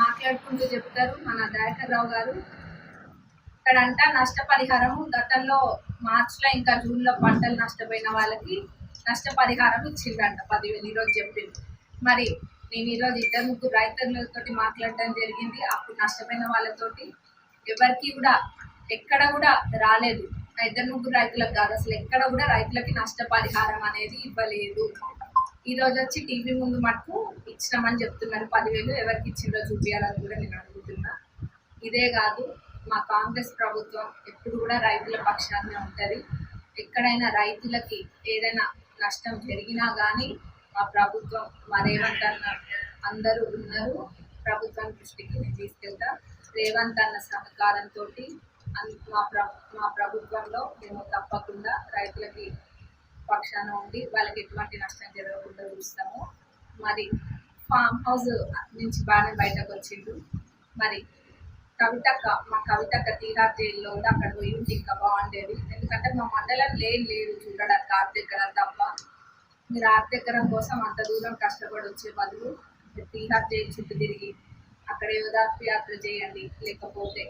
మాట్లాడుకుంటూ చెప్తారు మన దయాకర్ రావు గారు. ఇక్కడంట నష్టపరిహారం గతంలో మార్చిలో ఇంకా జూన్లో పంటలు నష్టపోయిన వాళ్ళకి నష్టపరిహారం ఇచ్చిందంట పదివేలు. ఈరోజు చెప్పింది మరి నేను ఈరోజు ఇద్దరు ముగ్గురు రైతులతోటి మాట్లాడటం జరిగింది. అప్పుడు నష్టపోయిన వాళ్ళతోటి ఎవరికి కూడా ఎక్కడ కూడా రాలేదు. ఇద్దరు ముగ్గురు రైతులకు కాదు. అసలు ఎక్కడ కూడా రైతులకి నష్టపరిహారం అనేది ఇవ్వలేదు. ఈ రోజు వచ్చి టీవీ ముందు మటుకు ఇచ్చినామని చెప్తున్నారు. పదివేలు ఎవరికి ఇచ్చిందో చూపించాలని కూడా నేను అడుగుతున్నా. ఇదే కాదు మా కాంగ్రెస్ ప్రభుత్వం ఎప్పుడు కూడా రైతుల పక్షాన్నే ఉంటుంది. ఎక్కడైనా రైతులకి ఏదైనా నష్టం జరిగినా కానీ మా ప్రభుత్వం మా అందరూ ఉన్నారు. ప్రభుత్వం దృష్టికి నేను తీసుకెళ్తా. రేవంత్ అన్న సహకారంతో మా ప్ర మా ప్రభుత్వంలో మేము తప్పకుండా రైతులకి పక్షాన ఉండి వాళ్ళకి ఎటువంటి నష్టం జరగకుండా చూస్తాము. మరి ఫామ్ హౌస్ నుంచి బాగానే బయటకు వచ్చిండు. మరి కవితక్క మా కవితక్క తీహార్ జైల్లో ఉంది అక్కడ పోయి ఉంటే ఇంకా బాగుండేది. ఎందుకంటే మా మండలం లేని లేదు చూడడానికి ఆర్ దగ్గర తప్ప. మీరు ఆర్ దగ్గర కోసం అంత దూరం కష్టపడి వచ్చే బదులు తీరా జైలు చుట్టూ తిరిగి అక్కడ యోధాత్మ యాత్ర చేయండి. లేకపోతే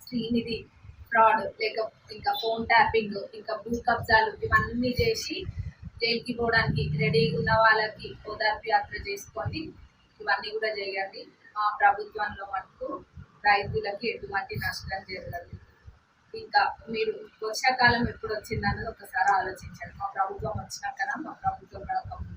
శ్రీనిధి ఫ్రాడ్ లేక ఇంకా ఫోన్ ట్యాపింగ్ ఇంకా భూ కబ్జాలు ఇవన్నీ చేసి జైలుకి పోవడానికి రెడీగా ఉన్న వాళ్ళకి ఓదార్పు యాత్ర చేసుకోండి ఇవన్నీ కూడా చేయండి. మా ప్రభుత్వంలో మటుకు రైతులకి ఎటువంటి నష్టం జరగదు. ఇంకా మీరు వర్షాకాలం ఎప్పుడు వచ్చిందన్నది ఒకసారి ఆలోచించండి. మా ప్రభుత్వం వచ్చినాక మా ప్రభుత్వం రాకముందు.